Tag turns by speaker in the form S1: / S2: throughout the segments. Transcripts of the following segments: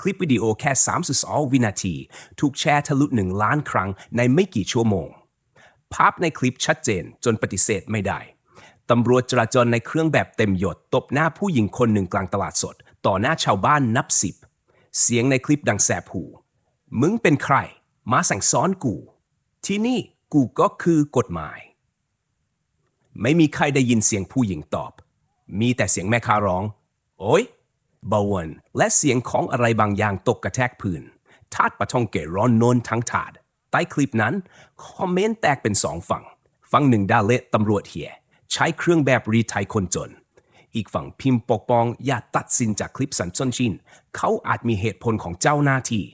S1: คลิปวิดีโอแค่ 32 วินาที ถูกแชร์ทะลุหนึ่งล้านครั้งในไม่กี่ชั่วโมง ภาพในคลิปชัดเจนจนปฏิเสธไม่ได้ ตำรวจจราจรในเครื่องแบบเต็มยศตบหน้าผู้หญิงคนหนึ่งกลางตลาดสด ต่อหน้าชาวบ้านนับสิบ เสียงในคลิปดังแสบหู มึงเป็นใคร มาสั่งสอนกู ที่นี่กูก็คือกฎหมาย ไม่มีใครได้ยินเสียงผู้หญิงตอบ มีแต่เสียงแม่ค้าร้อง โอ้ย บาวนและเสียงของอะไรบางอย่างตกกระแทกพื้นทาดปะทองเกร้อนนนทั้งถาด ใต้คลิปนั้น คอมเมนต์แตกเป็นสองฝั่ง ฝั่งหนึ่งด่าเละตำรวจเหีย ใช้เครื่องแบบรีไทยคนจน อีกฝั่งพิมพ์ปกป้อง อย่าตัดสินจากคลิปสันส้นชิน เขาอาจมีเหตุผลของเจ้าหน้าที่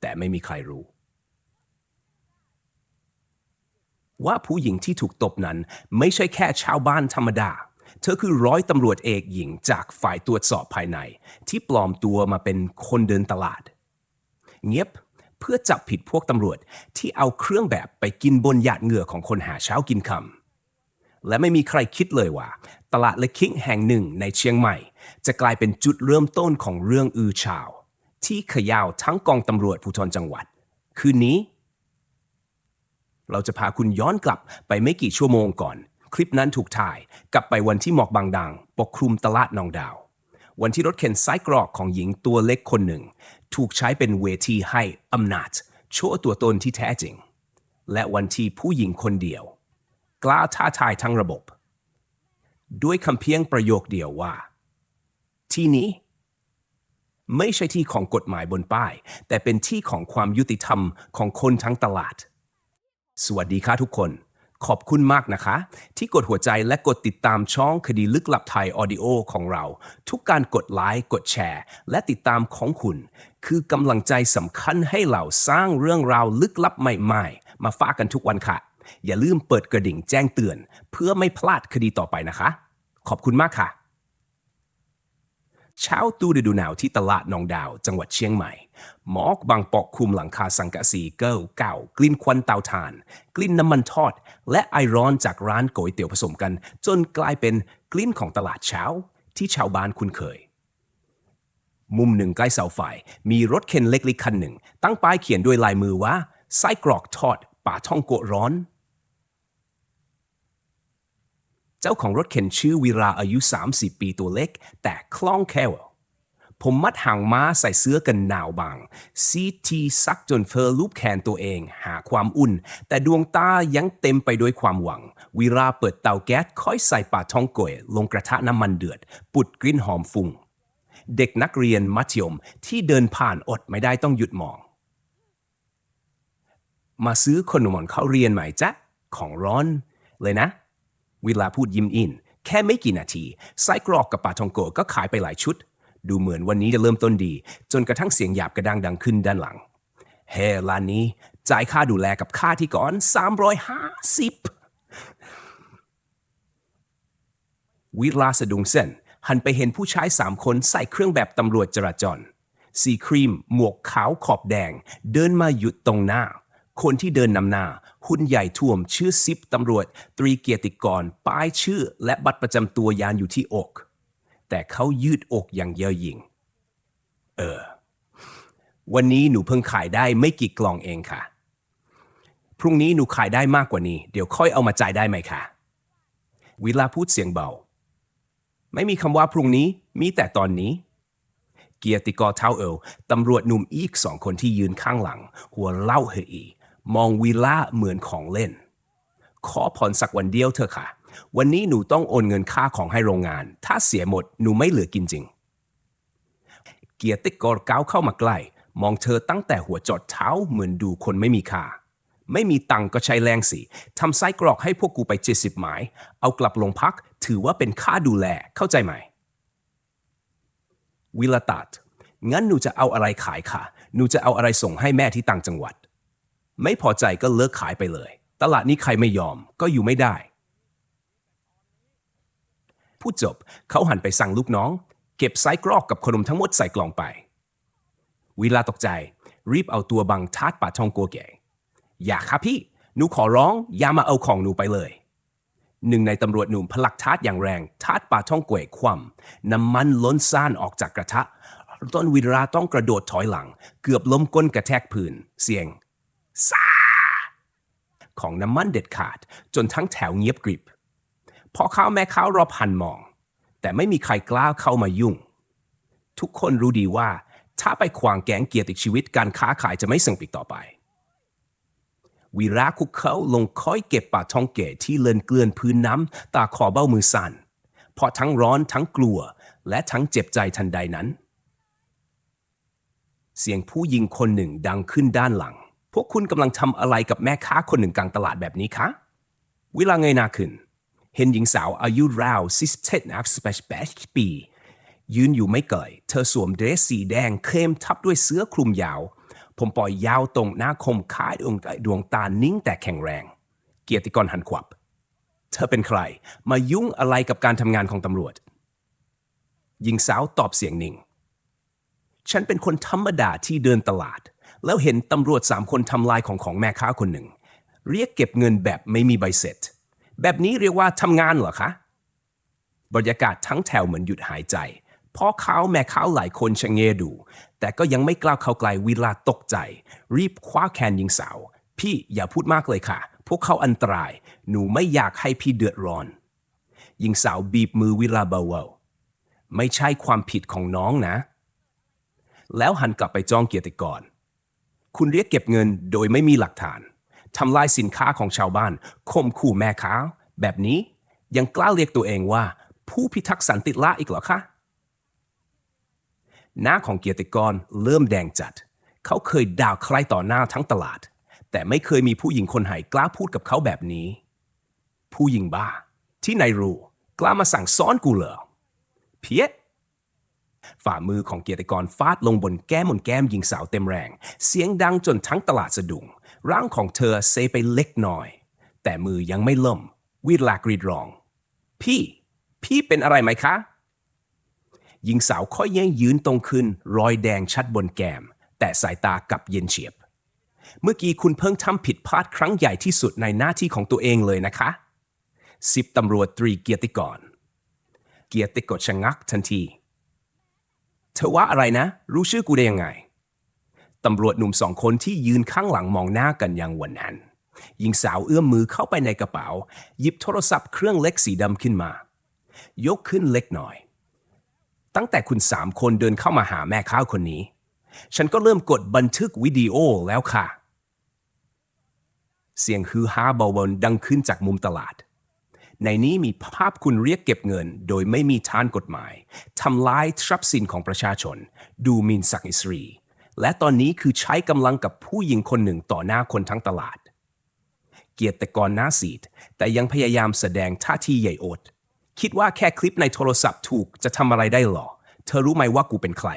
S1: แต่ไม่มีใครรู้ ว่าผู้หญิงที่ถูกตบนั้นไม่ใช่แค่ชาวบ้านธรรมดา เธอคือร้อยตำรวจเอกหญิงจากฝ่ายตรวจสอบภายใน ที่ปลอมตัวมาเป็นคนเดินตลาด เงียบเพื่อจับผิดพวกตำรวจที่เอาเครื่องแบบไปกินบนหยาดเหงื่อของคนหาเช้ากินคำและไม่มีใครคิดเลยว่า ตลาดเลคิงแห่งหนึ่งในเชียงใหม่ จะกลายเป็นจุดเริ่มต้นของเรื่องอือชาว ที่ขยาวทั้งกองตำรวจภูธรจังหวัด คืนนี้ เราจะพาคุณย้อนกลับไปไม่กี่ชั่วโมงก่อน คลิปนั้นถูกถ่ายกลับไปวันที่หมอกบางดังปกคลุมตลาดนองดาว วันที่รถเข็นไส้กรอกของหญิงตัวเล็กคนหนึ่ง ถูกใช้เป็นเวทีให้อำนาจโชว์ตัวตนที่แท้จริง และวันที่ผู้หญิงคนเดียว กล้าท้าทายทั้งระบบ ด้วยคำเพียงประโยคเดียวว่า ที่นี้ ไม่ใช่ที่ของกฎหมายบนป้าย แต่เป็นที่ของความยุติธรรมของคนทั้งตลาด สวัสดีค่ะทุกคน ขอบคุณมากนะคะ ที่กดหัวใจและกดติดตามช่องคดีลึกลับไทยออดิโอของเรา ทุกการกดไลค์กดแชร์ และติดตามของคุณ คือกำลังใจสำคัญให้เราสร้างเรื่องราวลึกลับใหม่ๆ มาฝากกันทุกวันค่ะ อย่าลืมเปิดกระดิ่งแจ้งเตือน เพื่อไม่พลาดคดีต่อไปนะคะ ขอบคุณมากค่ะ เช้าตู้ฤดูหนาวที่ตลาดนองดาวจังหวัดเชียงใหม่ หมอกบางปกคลุมหลังคาสังกะสีเก้าเก่า กลิ่นควันเตาถ่าน กลิ่นน้ำมันทอด และไอร้อนจากร้านก๋วยเตี๋ยวผสมกัน จนกลายเป็นกลิ่นของตลาดเช้า ที่ชาวบ้านคุ้นเคย มุมหนึ่งใกล้เสาไฟมีรถเข็นเล็กๆคันหนึ่ง ตั้งป้ายเขียนด้วยลายมือว่าไส้กรอกทอดป่าท่องโกะร้อนเจ้าของรถเข็นชื่อวีราอายุ 30 ปีตัวเล็ก แต่คล่องแคล่ว ผมมัดหางม้าใส่เสื้อกันหนาวบาง ซีทีซักจนเฟอร์ลูปแขนตัวเอง หาความอุ่น แต่ดวงตายังเต็มไปด้วยความหวัง วีราเปิดเตาแก๊สค่อยใส่ปลาท่องโกยลงกระทะน้ำมันเดือด ปุดกลิ่นหอมฟุ้งเด็กนักเรียนมัธยมที่เดินผ่านอดไม่ได้ต้องหยุดมอง มาซื้อขนมหมอนเข้าเรียนไหม่จ๊ะ ของร้อนเลยนะ เวลาพูดยิ้มอิน แค่ไม่กี่นาทีไส้กรอกกับปลาทองโกก็ขายไปหลายชุด ดูเหมือนวันนี้จะเริ่มต้นดี จนกระทั่งเสียงหยาบกระดังดังขึ้นด้านหลัง เฮร้านนี้จ่ายค่าดูแลกับค่าที่ก่อน 350 วิลาสะดุงเส้น หันไปเห็นผู้ชายสามคนใส่เครื่องแบบตำรวจจราจร สีครีม หมวกขาวขอบแดง เดินมาหยุดตรงหน้า คนที่เดินนำหน้า หุ่นใหญ่ท่วมชื่อซิปตำรวจ ตรีเกียรติกร ป้ายชื่อ และบัตรประจำตัวยานอยู่ที่อก แต่เขายืดอกอย่างเย่อหยิ่ง เออ วันนี้หนูเพิ่งขายได้ไม่กี่กล่องเองค่ะ พรุ่งนี้หนูขายได้มากกว่านี้ เดี๋ยวค่อยเอามาจ่ายได้ไหมคะวิลาพูดเสียงเบา ไม่มีคำว่าพรุ่งนี้ มีแต่ตอนนี้ เกียรติกรเท้าเอวตำรวจหนุ่มอีกสองคนที่ยืนข้างหลัง หัวเล่าเฮอีมองวิล่าเหมือนของเล่น ขอผ่อนสักวันเดียวเถอะค่ะ วันนี้หนูต้องโอนเงินค่าของให้โรงงาน ถ้าเสียหมดหนูไม่เหลือกินจริง เกียรติกรก้าวเข้ามาใกล้ มองเธอตั้งแต่หัวจอดเท้าเหมือนดูคนไม่มีค่า ไม่มีตังก็ใช้แรงสิทำไส้กรอกให้พวกกูไปเจ็ดสิบหมาย เอากลับลงพักถือว่าเป็นค่าดูแลเข้าใจไหม วิลตัดงั้นหนูจะเอาอะไรขายค่ะ หนูจะเอาอะไรส่งให้แม่ที่ต่างจังหวัด ไม่พอใจก็เลิกขายไปเลย ตลาดนี้ใครไม่ยอมก็อยู่ไม่ได้ พูดจบ เขาหันไปสั่งลูกน้อง เก็บไส้กรอกกับขนมทั้งหมดใส่กล่องไป วิลาตกใจ รีบเอาตัวบังทาดปาทองโกเกะอย่าครับพี่ หนูขอร้อง อย่ามาเอาของหนูไปเลย หนึ่งในตำรวจหนุ่มพลักทาดอย่างแรง ทาดปาท่องเกวคว่ำน้ำมันล้นซ่านออกจากกระทะ ต้นวิราต้องกระโดดถอยหลัง เกือบล้มก้นกระแทกพื้น เสียงซาของน้ำมันเด็ดขาด จนทั้งแถวเงียบกริบ พอเข้าแม่ค้ารอบหันมอง แต่ไม่มีใครกล้าเข้ามายุ่ง ทุกคนรู้ดีว่า ถ้าไปขวางแกงเกียรติชีวิตการค้าขายจะไม่สงบอีกต่อไปวีระคุกเขาลงคอยเก็บปลาทองเกตที่เลินเกลื่อนพื้นน้ำตาคอเบ้ามือสั่นเพราะทั้งร้อนทั้งกลัว และทั้งเจ็บใจทันใดนั้น เสียงผู้หญิงคนหนึ่งดังขึ้นด้านหลัง พวกคุณกำลังทำอะไรกับแม่ค้าคนหนึ่งกลางตลาดแบบนี้คะเวลาเงยหน้าขึ้น เห็นหญิงสาวอายุราวสิบเจ็ดนักสเปชแปดปี ยืนอยู่ไม่ไกลเธอสวมเดรสสีแดงเข้มทับด้วยเสื้อคลุมยาว ผมปล่อยยาวตรงหน้าคมคายดวงดวงตานิ่งแต่แข็งแรง เกียรติกรหันขวับ เธอเป็นใคร มายุ่งอะไรกับการทำงานของตำรวจ หญิงสาวตอบเสียงนิ่ง ฉันเป็นคนธรรมดาที่เดินตลาด แล้วเห็นตำรวจสามคนทำลายของของแม่ค้าคนหนึ่ง เรียกเก็บเงินแบบไม่มีใบเสร็จ แบบนี้เรียกว่าทำงานเหรอคะบรรยากาศทั้งแถวเหมือนหยุดหายใจพ่อเขาแม่เขาหลายคนชะเงดู แต่ก็ยังไม่กล้าเข้าใกล้วิลาตกใจ รีบคว้าแขนหญิงสาว พี่อย่าพูดมากเลยค่ะ พวกเขาอันตราย หนูไม่อยากให้พี่เดือดร้อนหญิงสาวบีบมือวิลาเบาๆไม่ใช่ความผิดของน้องนะ แล้วหันกลับไปจ้องเกียรติกรคุณเรียกเก็บเงินโดยไม่มีหลักฐาน ทำลายสินค้าของชาวบ้านข่มขู่แม่ค้า แบบนี้ยังกล้าเรียกตัวเองว่า ผู้พิทักษ์สันติราษฎร์อีกเหรอคะหน้าของเกียรติกรเริ่มแดงจัด เขาเคยด่าใครต่อหน้าทั้งตลาด แต่ไม่เคยมีผู้หญิงคนไหนกล้าพูดกับเขาแบบนี้ ผู้หญิงบ้า ที่ไหนรู้ กล้ามาสั่งซ้อนกูเหรอเพี้ยฝ่ามือของเกียรติกรฟาดลงบนแก้มบนแก้มหญิงสาวเต็มแรง เสียงดังจนทั้งตลาดสะดุ้ง ร่างของเธอเซไปเล็กน้อย แต่มือยังไม่ล่มวิลากรีดร้อง พี่ พี่เป็นอะไรไหมคะ หญิงสาวค่อยแย่งยืนตรงขึ้น รอยแดงชัดบนแก้ม แต่สายตากลับเย็นเฉียบ เมื่อกี้คุณเพิ่งทำผิดพลาดครั้งใหญ่ที่สุดในหน้าที่ของตัวเองเลยนะคะสิบตำรวจตรีเกียรติกร เกียรติกรชะงักทันที เธอว่าอะไรนะ รู้ชื่อกูได้ยังไง ตำรวจหนุ่มสองคนที่ยืนข้างหลังมองหน้ากันอย่างวันหันหญิงสาวเอื้อมมือเข้าไปในกระเป๋า หยิบโทรศัพท์เครื่องเล็กสีดำขึ้นมา ยกขึ้นเล็กหน้อย ตั้งแต่คุณสามคนเดินเข้ามาหาแม่ค้าคนนี้ ฉันก็เริ่มกดบันทึกวิดีโอแล้วค่ะ เสียงฮือฮาเบาๆดังขึ้นจากมุมตลาด ในนี้มีภาพคุณเรียกเก็บเงิน โดยไม่มีทานกฎหมายทำลายทรัพย์สินของประชาชน ดูหมินศักดิ์ศรี และตอนนี้คือใช้กำลังกับผู้หญิงคนหนึ่งต่อหน้าคนทั้งตลาด เกียรติกรหน้าสีด แต่ยังพยายามแสดงท่าทีใหญ่โอด คิดว่าแค่คลิปในโทรศัพท์ถูกจะทำอะไรได้หรอ เธอรู้ไหมว่ากูเป็นใคร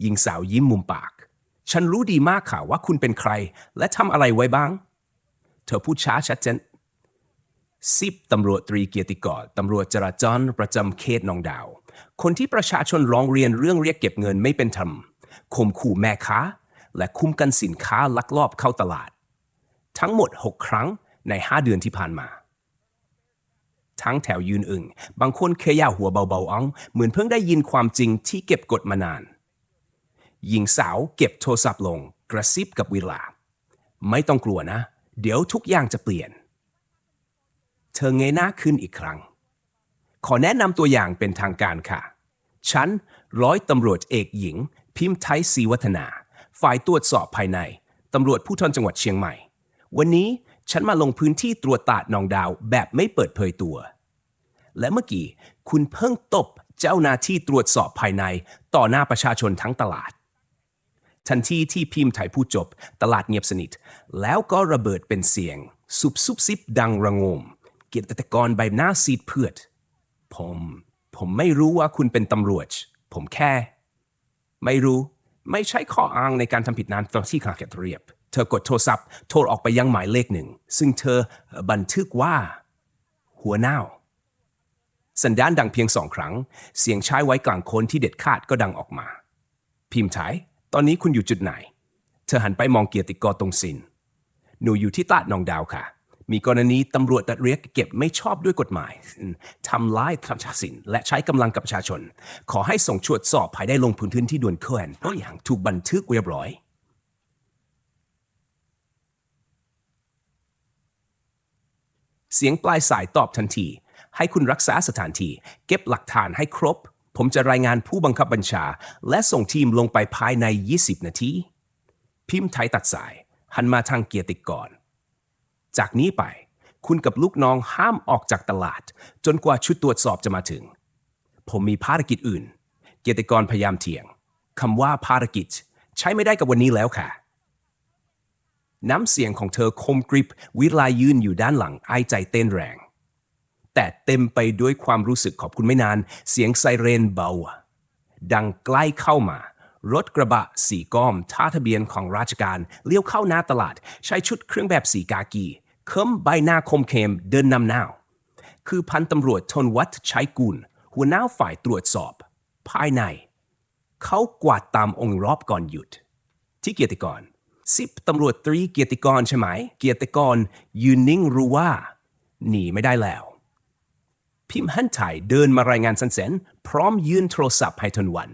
S1: หญิงสาวยิ้มมุมปาก ฉันรู้ดีมากค่ะว่าคุณเป็นใคร และทำอะไรไว้บ้าง เธอพูดช้าชัดเจนสิบตำรวจตรีเกียรติกรตำรวจจราจรประจำเขตหนองดาว คนที่ประชาชนร้องเรียนเรื่องเรียกเก็บเงินไม่เป็นธรรมข่มขู่แม่ค้า และคุ้มกันสินค้าลักลอบเข้าตลาด ทั้งหมด 6 ครั้งใน 5 เดือนที่ผ่านมา ทั้งแถวยืนอึงบางคนเคยย่าหัวเบาๆอ้องเหมือนเพิ่งได้ยินความจริงที่เก็บกดมานาน หญิงสาวเก็บโทรศัพท์ลง กระซิบกับวิลา ไม่ต้องกลัวนะ เดี๋ยวทุกอย่างจะเปลี่ยน เธอเงยหน้าขึ้นอีกครั้ง ขอแนะนำตัวอย่างเป็นทางการค่ะ ฉันร้อยตำรวจเอกหญิง พิมพ์ไทยศรีวัฒนา ฝ่ายตรวจสอบภายในตำรวจผู้ทรจังหวัดเชียงใหม่ วันนี้ฉันมาลงพื้นที่ตรวจตาดนองดาวแบบไม่เปิดเผยตัว และเมื่อกี้คุณเพิ่งตบเจ้าหน้าที่ตรวจสอบภายในต่อหน้าประชาชนทั้งตลาด ทันทีที่พิมพ์ถ่ายผู้จบ ตลาดเงียบสนิท แล้วก็ระเบิดเป็นเสียง สุบซุบซิบดังระงม เกียรติกรใบหน้าซีดเพือด ผมผมไม่รู้ว่าคุณเป็นตำรวจ ผมแค่ ไม่รู้ไม่ใช่ข้ออ้างในการทำผิดนานตอนที่ขาดเรียบ เธอกดโทรศัพท์ โทรออกไปยังหมายเลขหนึ่ง ซึ่งเธอบันทึกว่า หัวหน้าสัญญาณดังเพียงสองครั้ง เสียงชายไว้กลางคนที่เด็ดขาดก็ดังออกมา พิมพ์ถ่ายตอนนี้คุณอยู่จุดไหน เธอหันไปมองเกียรติกรตรงสิน หนูอยู่ที่ตาดหนองดาวค่ะ มีกรณีตำรวจตัดเรียกเก็บไม่ชอบด้วยกฎหมายทำร้ายทรัพย์สินและใช้กำลังกับประชาชน ขอให้ส่งชวดสอบภายได้ลงพื้นที่ที่ด่วนเคลื่อนเพราะอย่างถูกบันทึกเรียบร้อยเสียงปลายสายตอบทันที ให้คุณรักษาสถานที่ เก็บหลักฐานให้ครบ ผมจะรายงานผู้บังคับบัญชา และส่งทีมลงไปภายใน 20 นาที พิมพ์ไทยตัดสาย หันมาทางเกียรติกร จากนี้ไป คุณกับลูกน้องห้ามออกจากตลาด จนกว่าชุดตรวจสอบจะมาถึง ผมมีภารกิจอื่น เกียรติกรพยายามเถียงคำว่าภารกิจ ใช้ไม่ได้กับวันนี้แล้วค่ะ น้ำเสียงของเธอคมกริบ วิลายืนอยู่ด้านหลังไอใจเต้นแรง แต่เต็มไปด้วยความรู้สึกขอบคุณไม่นาน เสียงไซเรนเบา ดังใกล้เข้ามารถกระบะสีก้อมท่าทะเบียนของราชการเลี้ยวเข้าหน้าตลาด ใช้ชุดเครื่องแบบสีกากี คิมใบหน้าคมเขมเดินนำหน้า คือพันตำรวจทนวัฒชัยกุลหัวหน้าฝ่ายตรวจสอบ ภายใน เขากวาดตามองค์รอบก่อนหยุด ที่เกียรติกรสิบตำรวจตรีเกียรติกรใช่ไหม เกียรติกรยืนนิ่งรู้ว่า หนีไม่ได้แล้ว พิมพ์หันไถ่เดินมารายงานสันเสนพร้อมยื่นโทรศัพท์ให้ทนวัน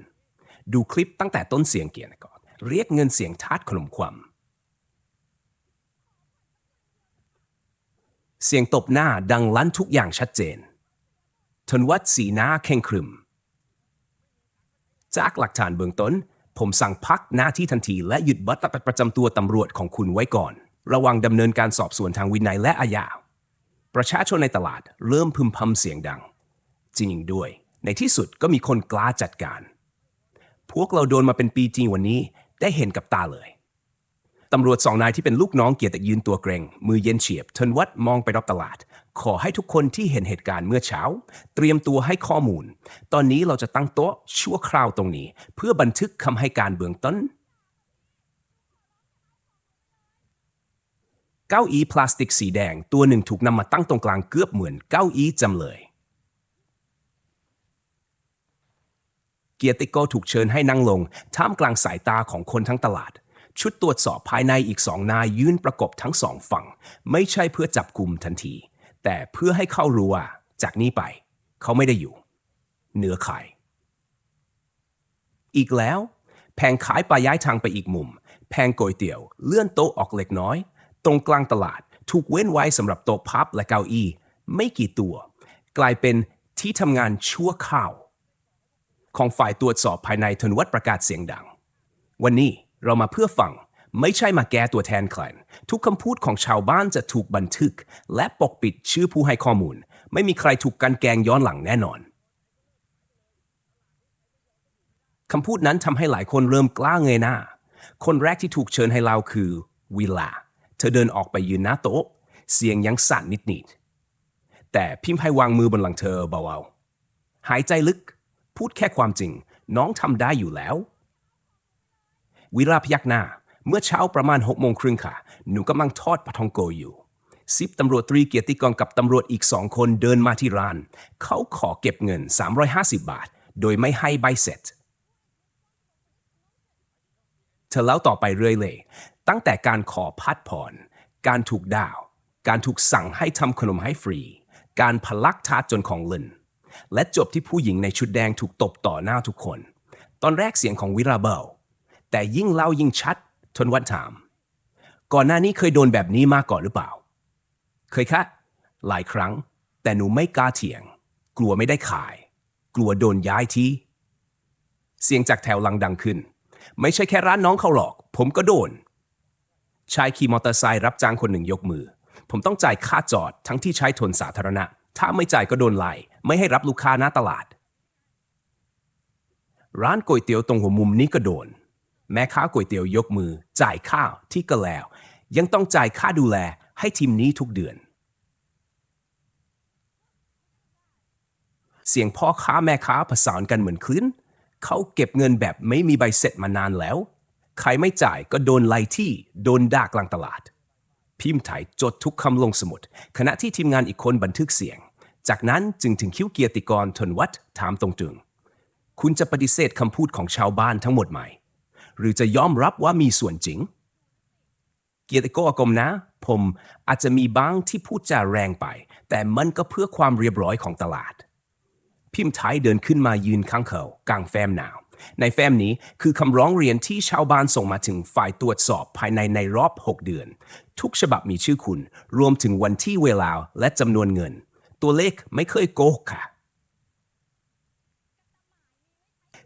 S1: ดูคลิปตั้งแต่ต้นเสียงเกียรติกรเรียกเงินเสียงทาดขนมความ เสียงตบหน้าดังลั่นทุกอย่างชัดเจน ทนวัดสีหน้าเข่งครึม จากหลักฐานเบื้องต้น ผมสั่งพักหน้าที่ทันทีและหยุดบัตรประจำตัวตำรวจของคุณไว้ก่อน ระวังดำเนินการสอบสวนทางวินัยและอาญา ประชาชนในตลาดเริ่มพึมพำเสียงดัง จริงด้วย ในที่สุดก็มีคนกล้าจัดการ พวกเราโดนมาเป็นปีจริงวันนี้ได้เห็นกับตาเลย ตำรวจสองนายที่เป็นลูกน้องเกียรติยืนตัวเกรงมือเย็นเฉียบทนวัดมองไปรอบตลาด ขอให้ทุกคนที่เห็นเหตุการณ์เมื่อเช้า เตรียมตัวให้ข้อมูล ตอนนี้เราจะตั้งโต๊ะชั่วคราวตรงนี้ เพื่อบันทึกคำให้การเบื้องต้น เก้าอี้พลาสติกสีแดง ตัวหนึ่งถูกนำมาตั้งตรงกลางเกือบเหมือนเก้าอี้จำเลยเกียรติโกถูกเชิญให้นั่งลง ท่ามกลางสายตาของคนทั้งตลาด ชุดตรวจสอบภายในอีกสองนายยืนประกบทั้งสองฝั่ง ไม่ใช่เพื่อจับกลุ่มทันที แต่เพื่อให้เข้ารู้ว่าจากนี้ไป เขาไม่ได้อยู่ เหนือใครอีกแล้ว แผงขายปลาย้ายทางไปอีกมุม แผงก๋วยเตี๋ยว เลื่อนโต๊ะออกเล็กน้อย ตรงกลางตลาดถูกเว้นไว้สำหรับโต๊ะพับและเก้าอี้ ไม่กี่ตัว กลายเป็นที่ทำงานชั่วข้าว ของฝ่ายตรวจสอบภายในทนวัดประกาศเสียงดัง วันนี้ เรามาเพื่อฟัง ไม่ใช่มาแก้ตัวแทนใครทุกคำพูดของชาวบ้านจะถูกบันทึก และปกปิดชื่อผู้ให้ข้อมูล ไม่มีใครถูกกันแกงย้อนหลังแน่นอนคำพูดนั้นทำให้หลายคนเริ่มกล้าเงยหน้า คนแรกที่ถูกเชิญให้เล่าคือวิลา เธอเดินออกไปยืนหน้าโต๊ะ เสียงยังสั่นนิดๆ แต่พิมพ์ให้วางมือบนหลังเธอเบาๆ หายใจลึก พูดแค่ความจริง น้องทำได้อยู่แล้ว วิลาพยักหน้า เมื่อเช้าประมาณหกโมงครึ่งค่ะ หนูกำลังทอดปลาทองโกอยู่สิบตำรวจตรีเกียรติกรกับตำรวจอีกสองคนเดินมาที่ร้าน เขาขอเก็บเงิน 350 บาท โดยไม่ให้ใบเสร็จ เธอเล่าต่อไปเรื่อยเลย ตั้งแต่การขอพัดผ่อน การถูกด่าว การถูกสั่งให้ทำขนมให้ฟรี การพลักทาจนของเลิน และจบที่ผู้หญิงในชุดแดงถูกตบต่อหน้าทุกคน ตอนแรกเสียงของวิราเบล แต่ยิ่งเล่ายิ่งชัดทนวัดถาม ก่อนหน้านี้เคยโดนแบบนี้มาก่อนหรือเปล่า เคยคะ หลายครั้ง แต่หนูไม่กล้าเถียง กลัวไม่ได้ขาย กลัวโดนย้ายที่ เสียงจากแถวลังดังขึ้น ไม่ใช่แค่ร้านน้องเขาหรอก ผมก็โดน ชายขี่มอเตอร์ไซค์รับจ้างคนหนึ่งยกมือ ผมต้องจ่ายค่าจอดทั้งที่ใช้ถนนสาธารณะ ถ้าไม่จ่ายก็โดนไล่ไม่ให้รับลูกค้าหน้าตลาดร้านก๋วยเตี๋ยวตรงหัวมุมนี้ก็โดน แม่ค้าก๋วยเตี๋ยวยกมือ จ่ายข้าวที่ก็แล้ว ยังต้องจ่ายค่าดูแลให้ทีมนี้ทุกเดือน เสียงพ่อค้าแม่ค้าผสานกันเหมือนคลื่นเขาเก็บเงินแบบไม่มีใบเสร็จมานานแล้ว ใครไม่จ่ายก็โดนไล่ที่โดนด่ากลางตลาด พิมพ์ไถจดทุกคำลงสมุด ขณะที่ทีมงานอีกคนบันทึกเสียง จากนั้นจึงถึงคิ้วเกียรติกรทนวัดถามตรงจึง คุณจะปฏิเสธคำพูดของชาวบ้านทั้งหมดไหม หรือจะยอมรับว่ามีส่วนจริง เกียรติโกอกรมนะ ผมอาจจะมีบ้างที่พูดจาแรงไป แต่มันก็เพื่อความเรียบร้อยของตลาด พิมพ์ไทยเดินขึ้นมายืนข้างเขากลางแฟ้มหนาว ในแฟ้มนี้คือคำร้องเรียนที่ชาวบ้านส่งมาถึงฝ่ายตรวจสอบภายในในรอบ 6 เดือน ทุกฉบับมีชื่อคุณ รวมถึงวันที่เวลาและจำนวนเงิน ตัวเลขไม่เคยโกหกค่ะ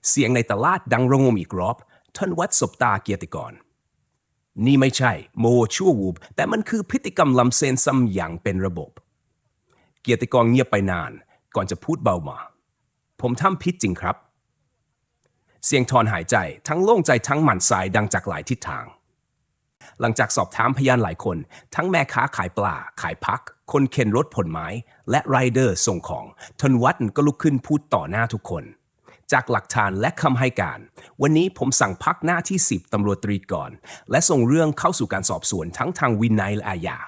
S1: เสียงในตลาดดังระงมอีกรอบ ท่านวัดสบตาเกียรติกร นี่ไม่ใช่ โมชั่ววูบ แต่มันคือพฤติกรรมลำเซนซ้ำอย่างเป็นระบบ เกียรติกรเงียบไปนาน ก่อนจะพูดเบามา ผมทำผิดจริงครับ เสียงถอนหายใจทั้งโล่งใจทั้งหมันสายดังจากหลายทิศทาง หลังจากสอบถามพยานหลายคน ทั้งแม่ค้าขายปลาขายพัก คนเข็นรถผลไม้ และไรเดอร์ส่งของทนวัฒน์ก็ลุกขึ้นพูดต่อหน้าทุกคน จากหลักฐานและคำให้การ วันนี้ผมสั่งพักหน้าที่ 10ตำรวจตรีก่อน และส่งเรื่องเข้าสู่การสอบสวนทั้งทางวินัยและอาญา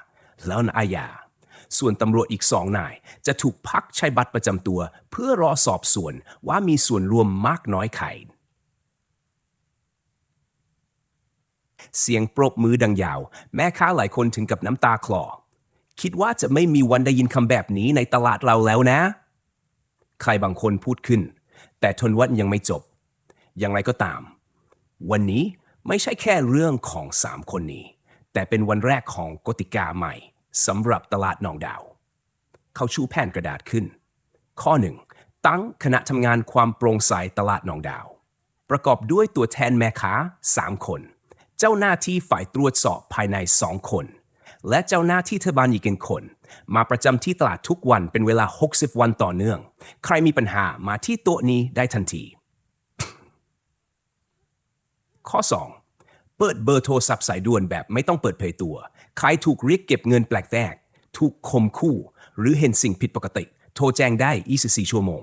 S1: แล้วอาญาส่วนตำรวจอีกสองนาย จะถูกพักใช้บัตรประจำตัว เพื่อรอสอบสวนว่ามีส่วนรวมมากน้อยใครเสียงปรบมือดังยาว แม่ค้าหลายคนถึงกับน้ำตาคลอ คิดว่าจะไม่มีวันได้ยินคำแบบนี้ในตลาดเราแล้วนะ ใครบางคนพูดขึ้น แต่ทนวัดยังไม่จบ อย่างไรก็ตาม วันนี้ไม่ใช่แค่เรื่องของสามคนนี้ แต่เป็นวันแรกของกติกาใหม่สำหรับตลาดนองดาว เขาชูแผ่นกระดาษขึ้น ข้อหนึ่งตั้งคณะทำงานความโปร่งใสตลาดนองดาว ประกอบด้วยตัวแทนแม่ค้า 3 คน เจ้าหน้าที่ฝ่ายตรวจสอบภายใน 2 คน และเจ้าหน้าที่เทบาลอีกหนึ่งคน มาประจำที่ตลาดทุกวันเป็นเวลา 60 วันต่อเนื่อง ใครมีปัญหามาที่โต๊ะนี้ได้ทันที ข้อ 2 เปิดเบอร์โทรศัพท์สายด่วนแบบไม่ต้องเปิดเผยตัว ใครถูกเรียกเก็บเงินแปลกแตก ถูกคมคู่ หรือเห็นสิ่งผิดปกติ โทรแจ้งได้ 24 ชั่วโมง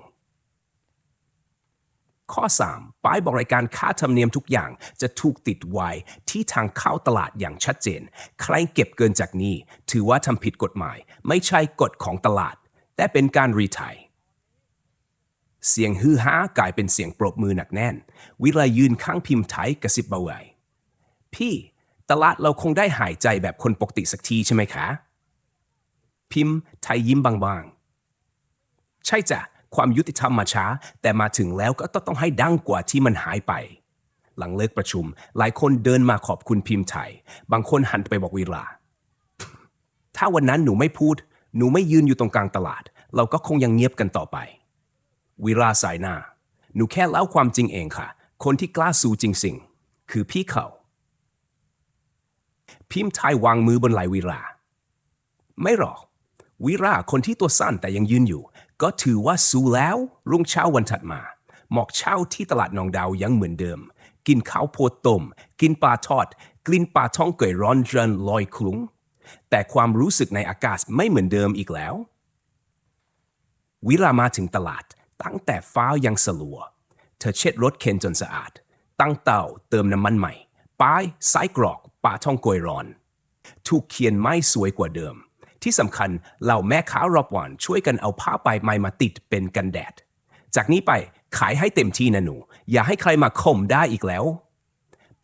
S1: ข้อ 3 ป้ายบอกรายการค่าธรรมเนียมทุกอย่างจะถูกติดไว้ที่ทางเข้าตลาดอย่างชัดเจน ใครเก็บเกินจากนี้ ถือว่าทำผิดกฎหมาย ไม่ใช่กฎของตลาด แต่เป็นการรีไทยเสียงฮือฮากลายเป็นเสียงปรบมือหนักแน่น วิไลยืนข้างพิมพ์ไทยกระซิบเบาไวพี่ ตลาดเราคงได้หายใจแบบคนปกติสักทีใช่ไหมคะ พิมพ์ไทยยิ้มบางๆ ใช่จ้ะ ความยุติธรรมมาช้า แต่มาถึงแล้วก็ต้องให้ดังกว่าที่มันหายไป หลังเลิกประชุม หลายคนเดินมาขอบคุณพิมพ์ไทย บางคนหันไปบอกวิลา ถ้าวันนั้นหนูไม่พูด หนูไม่ยืนอยู่ตรงกลางตลาด เราก็คงยังเงียบกันต่อไปวิราสายหน้า หนูแค่เล่าความจริงเองค่ะ คนที่กล้าสู้จริงๆคือพี่เขา พิมพ์ไทยวางมือบนไหล่วิราไม่หรอกวิราคนที่ตัวสั้นแต่ยังยืนอยู่ ก็ถือว่าสู้แล้ว รุ่งเช้าวันถัดมา หมอกเช้าที่ตลาดนองดาวยังเหมือนเดิม กินข้าวโพดต้ม กินปลาทอด กลิ่นปลาท่องเกยร้อนเรินลอยคลุ้ง แต่ความรู้สึกในอากาศไม่เหมือนเดิมอีกแล้ว วิรามาถึงตลาดตั้งแต่ฟ้ายังสลัว เธอเช็ดรถเข็นจนสะอาด ตั้งเตาเติมน้ำมันใหม่ ป้ายไส้กรอกปลาท่องโกยร้อน ถูกเขียนไม่สวยกว่าเดิม ที่สำคัญเหล่าแม่ค้ารอบวันช่วยกันเอาผ้าใบไม้มาติดเป็นกันแดด จากนี้ไปขายให้เต็มที่นะหนู อย่าให้ใครมาข่มได้อีกแล้ว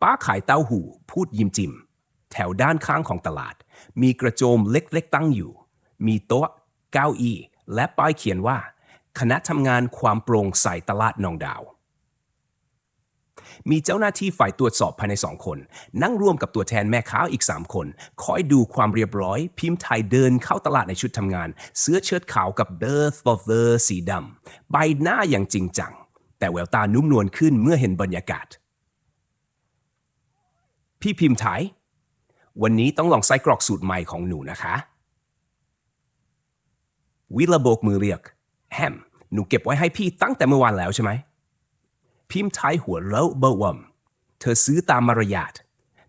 S1: ป้าขายเต้าหู้พูดยิ้มจิม แถวด้านข้างของตลาด มีกระโจมเล็กๆตั้งอยู่ มีโต๊ะ เก้าอี้ และป้ายเขียนว่า คณะทำงานความโปร่งใสตลาดนองดาว มีเจ้าหน้าที่ฝ่ายตรวจสอบภายในสองคน นั่งร่วมกับตัวแทนแม่ค้าอีก 3 คน คอยดูความเรียบร้อย พิมพ์ไทยเดินเข้าตลาดในชุดทำงาน เสื้อเชิ้ตขาวกับ Birth of the สีดำใบหน้าอย่างจริงจัง แต่แววตานุ่มนวลขึ้นเมื่อเห็นบรรยากาศ พี่พิมพ์ไทย วันนี้ต้องลองไส้กรอกสูตรใหม่ของหนูนะคะวิลาโบกมือเรียกแฮมหนูเก็บไว้ให้พี่ตั้งแต่เมื่อวานแล้วใช่ไหม พิมพ์ไทยหัวเราะเบาๆวมเธอซื้อตามมารยาท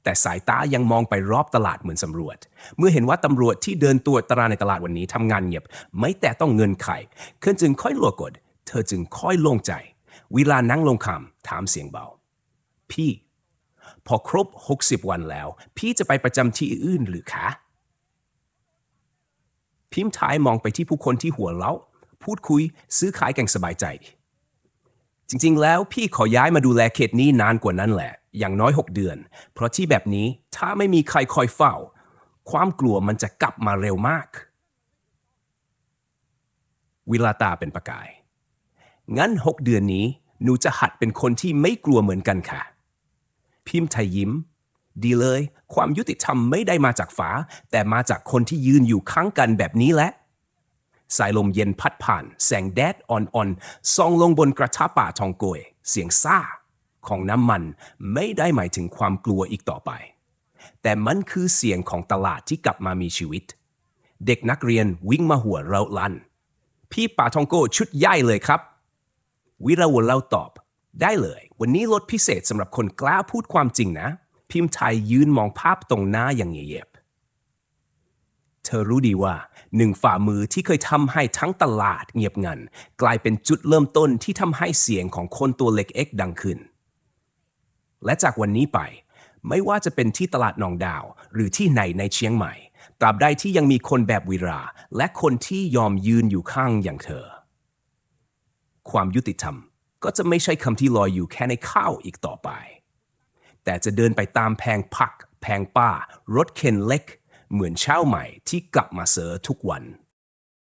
S1: แต่สายตายังมองไปรอบตลาดเหมือนสำรวจ เมื่อเห็นว่าตำรวจที่เดินตรวจตราในตลาดวันนี้ทำงานเงียบ ไม่แต่ต้องเงินไข่เคินจึงค่อยลัวกด เธอจึงค่อยโล่งใจ เวลานั่งลงคำถามเสียงเบา พี่ พอครบ 60 วันแล้ว พี่จะไปประจำที่อื่นหรือคะพิมพ์ไทยมองไปที่ผู้คนที่หัวเราะพูดคุยซื้อขายกันสบายใจ จริงๆ แล้วพี่ขอย้ายมาดูแลเขตนี้นานกว่านั้นแหละ อย่างน้อย 6 เดือน เพราะที่แบบนี้ถ้าไม่มีใครคอยเฝ้า ความกลัวมันจะกลับมาเร็วมาก วิลาตาเป็นประกาย งั้น 6 เดือนนี้ หนูจะหัดเป็นคนที่ไม่กลัวเหมือนกันค่ะ พิมพ์ไทยยิ้ม ดีเลย ความยุติธรรมไม่ได้มาจากฟ้าแต่มาจากคนที่ยืนอยู่ข้างกันแบบนี้แหละ สายลมเย็นพัดผ่าน แสงแดดอ่อนๆส่องลงบนกระทะป่าทองโกย เสียงซ่าของน้ำมันไม่ได้หมายถึงความกลัวอีกต่อไป แต่มันคือเสียงของตลาดที่กลับมามีชีวิต เด็กนักเรียนวิ่งมาหัวเราลัน พี่ป่าทองโกชุดใหญ่เลยครับ วิราวลเล่าตอบ ได้เลย วันนี้ลดพิเศษสำหรับคนกล้าพูดความจริงนะ พิมพ์ไทยยืนมองภาพตรงหน้าอย่างเงียบ เธอรู้ดีว่าหนึ่งฝ่ามือที่เคยทำให้ทั้งตลาดเงียบงัน กลายเป็นจุดเริ่มต้นที่ทำให้เสียงของคนตัวเล็กเอ็กดังขึ้น และจากวันนี้ไป ไม่ว่าจะเป็นที่ตลาดหนองดาว หรือที่ไหนในเชียงใหม่ ตราบใดที่ยังมีคนแบบวิรา และคนที่ยอมยืนอยู่ข้างอย่างเธอ ความยุติธรรมก็จะไม่ใช่คำที่ลอยอยู่แค่ในข้าวอีกต่อไป แต่จะเดินไปตามแพงผัก แพงป้ารถเข็นเล็ก เหมือนเช้าใหม่ที่กลับมาเสอทุกวัน